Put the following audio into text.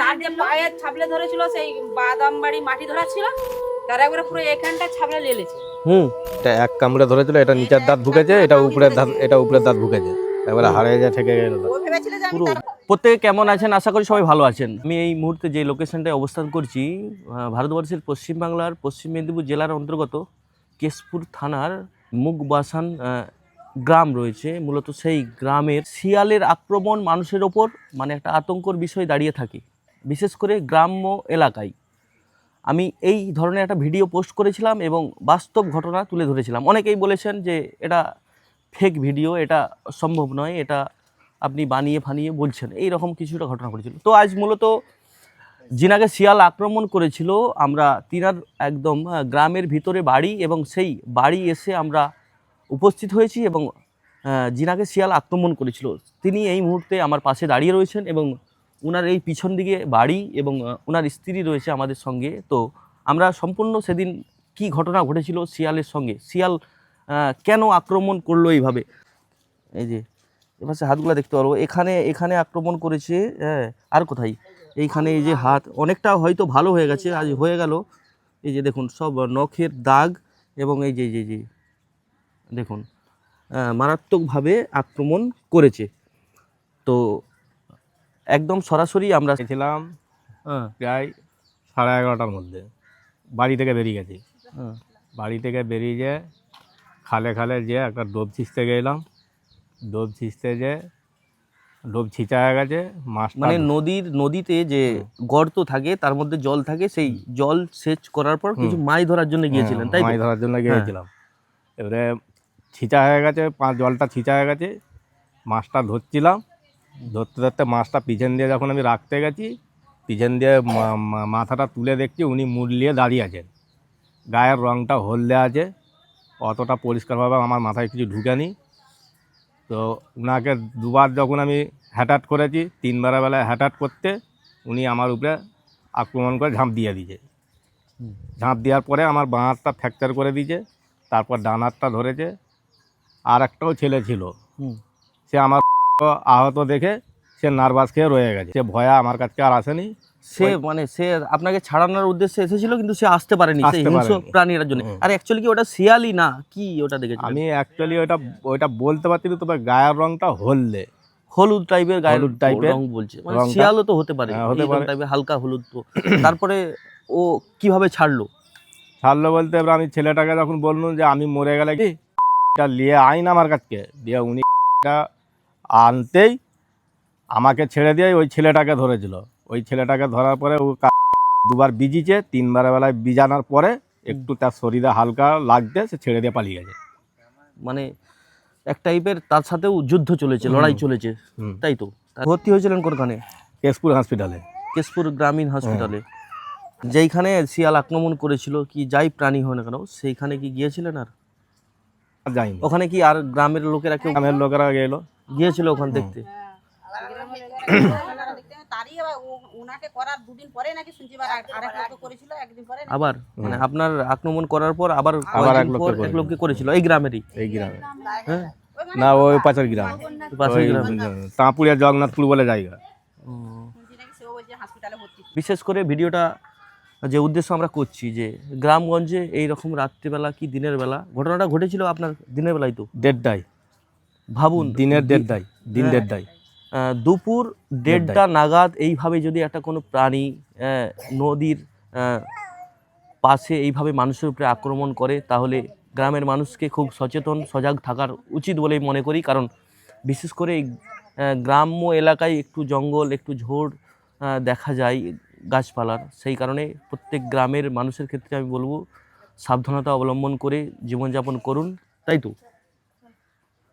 তার যে পায়ে ছাবলে ধরেছিল সেই বাদাম বাড়ি মাটি ধরা ছিল তার একবারে পুরো এখানটা ছাবলে লেলেছে হুম এটা এক কামড়ে ধরেছিল এটা নিচের দাঁত ঢুকেছে এটা উপরের দাঁত এটা উপরের দাঁত ঢুকেছে এবারে হারিয়ে যায় ঠেকে গেল। যে পুরো প্রত্যেকে কেমন আছেন? আশা করি সবাই ভালো আছেন। আমি এই মুহূর্তে যে লোকেশনটায় অবস্থান করছি ভারতবর্ষের পশ্চিমবাংলার পশ্চিম মেদিনীপুর জেলার অন্তর্গত কেশপুর থানার মুগবাসান গ্রাম রয়েছে। মূলত সেই গ্রামের শিয়ালের আক্রমণ মানুষের ওপর মানে একটা আতঙ্কর বিষয় দাঁড়িয়ে থাকে। বিশেষ করে গ্রাম্য এলাকায়। আমি এই ধরনের একটা ভিডিও পোস্ট করেছিলাম এবং বাস্তব ঘটনা তুলে ধরেছিলাম। অনেকেই বলেছেন যে এটা ফেক ভিডিও এটা সম্ভব নয়, এটা আপনি বানিয়ে ফানিয়ে বলছেন। এই রকম কিছুটা ঘটনা ঘটেছিল। তো আজ মূলত জিনাকে শিয়াল আক্রমণ করেছিল। আমরা তিনার একদম গ্রামের ভিতরে বাড়ি এবং সেই বাড়ি এসে আমরা উপস্থিত হয়েছি এবং জিনাকে শিয়াল আক্রমণ করেছিল। তিনি এই মুহূর্তে আমার পাশে দাঁড়িয়ে রয়েছেন এবং ওনার এই পিছন দিকে বাড়ি এবং ওনার স্ত্রী রয়েছে আমাদের সঙ্গে। তো আমরা সম্পূর্ণ সেদিন কি ঘটনা ঘটেছিল শিয়ালের সঙ্গে? শিয়াল কেন আক্রমণ করল এইভাবে? এই যে এবার সে হাতগুলো দেখতে পারব। এখানে এখানে আক্রমণ করেছে হ্যাঁ আর কোথায়? এইখানে এই যে হাত, অনেকটা হয়তো ভালো হয়ে গেছে, আজ হয়ে গেল। এই যে দেখুন, সব নখের দাগ এবং এই যে যে যে, দেখুন মারাত্মকভাবে আক্রমণ করেছে। তো একদম সরাসরি আমরা ছিলাম হ্যাঁ। প্রায় সাড়ে এগারোটার মধ্যে। বাড়ি থেকে বেরিয়ে গেছি। হ্যাঁ। বাড়ি থেকে বেরিয়ে যে খালে খালে যে একটা ডোব ছিঁচতে গেলাম। ডোব ছিঁচতে যে ডোব ছিঁচা হয়ে গেছে মাছ মানে নদীর নদীতে যে গর্ত থাকে তার মধ্যে জল থাকে সেই জল সেচ করার পর কিছু মাছ ধরার জন্য গিয়েছিলেন তাই হ্যাঁ, মাছ ধরার জন্য গিয়েছিলাম। এবারে ছিঁচা হয়ে গেছে পাঁচ জলটা ছিঁচা হয়ে গেছে মাছটা ধরছিলাম। ধরতে ধরতে মাছটা পিছন দিয়ে যখন আমি রাখতে গেছি পিছন দিয়ে মাথাটা তুলে দেখছি উনি মুড়লিয়ে দাঁড়িয়ে আছেন। গায়ের রঙটা হলদে আছে অতটা পরিষ্কারভাবে আমার মাথায় কিছু ঢুকেনি। তো উনাকে দুবার যখন আমি হ্যাটাট করেছি তিনবার বেলায় হ্যাটাট করতে উনি আমার উপরে আক্রমণ করে ঝাঁপ দিয়ে দিয়েছে। ঝাঁপ দেওয়ার পরে আমার বাঁ হাতটা ফ্র্যাকচার করে দিয়েছে তারপর ডান হাতটা ধরেছে আর একটাও ছেলে ছিল। সে আমার আহত দেখে সে নার্ভাস খেয়ে রয়ে গেছে। সে ভয়া আমার কাছে আর আসেনি। সে মানে সে আপনাকে ছাড়ানোর উদ্দেশ্যে এসেছিল কিন্তু সে আসতে পারেনি। হিংস্র প্রাণীর জন্য। আর অ্যাকচুয়ালি কি ওটা শিয়ালই না? কি ওটা দেখেছি আমি অ্যাকচুয়ালি ওইটা ওইটা বলতে পারছি না তবে গায়ের রংটা হলদে। হলুদ টাইপের গায়ের হলুদ type-এর রং বলছে। মানে। শিয়ালও তো হতে পারে। হ্যাঁ, হতে পারে। টাইপের হালকা হলুদ তো। তারপরে ও কীভাবে ছাড়লো? ছাড়লো বলতে এবার আমি ছেলেটাকে যখন বললাম যে আমি মরে গেলে কি? নিয়ে আইন আমার কাছকে। দিয়ে উনি আনতেই আমাকে ছেড়ে দিয়ে ওই ছেলেটাকে ধরেছিল। ওই ছেলেটাকে ধরার পরে ও দুবার বিজিছে তিনবার বেলায় বিজানোর পরে একটু তার শরীরে হালকা লাগতে সে ছেড়ে দিয়ে পালিয়ে গেছে। মানে এক টাইপের তার সাথেও যুদ্ধ চলেছে লড়াই চলেছে। তাই তো? ভর্তি হয়েছিলেন কোনখানে? কেশপুর হসপিটালে কেশপুর গ্রামীণ হসপিটালে যেইখানে শিয়াল আক্রমণ করেছিল কি যাই প্রাণী হয় না কেন সেইখানে কি গিয়েছিলেন আর? আর যাইনি। ওখানে কি আর গ্রামের লোকেরা কেউ গ্রামের লোকেরা গেলো। গিয়েছিল ওখান দেখতে। আবার? মানে আপনার আক্রমণ করার পর আবার আবার এক লোককে করেছিল। এই গ্রামেরই। এই গ্রামে। হ্যাঁ? না ওই পাঁচের গ্রাম। তাঁপুরিয়া জগন্নাথপুর বলে জায়গা। বিশেষ করে ভিডিওটা যে উদ্দেশ্য আমরা করছি যে গ্রামগঞ্জে এই রকম রাত্রিবেলা কি দিনের বেলা? ঘটনাটা ঘটেছিল আপনার দিনের বেলায় তো? দেড়টায়। ভাবুন দিনের দেড়টায় দিন হ্যাঁ। দেড়টায় দুপুর দেড়টা নাগাদ এইভাবে যদি একটা কোনো প্রাণী নদীর পাশে এইভাবে মানুষের উপরে আক্রমণ করে তাহলে গ্রামের মানুষকে খুব সচেতন সজাগ থাকার উচিত বলেই মনে করি। কারণ বিশেষ করে এই গ্রাম্য এলাকায় একটু জঙ্গল একটু ঝোড় দেখা যায় গাছপালার। সেই কারণে প্রত্যেক গ্রামের মানুষের ক্ষেত্রে আমি বলব সাবধানতা অবলম্বন করে জীবনযাপন করুন। তাই তো?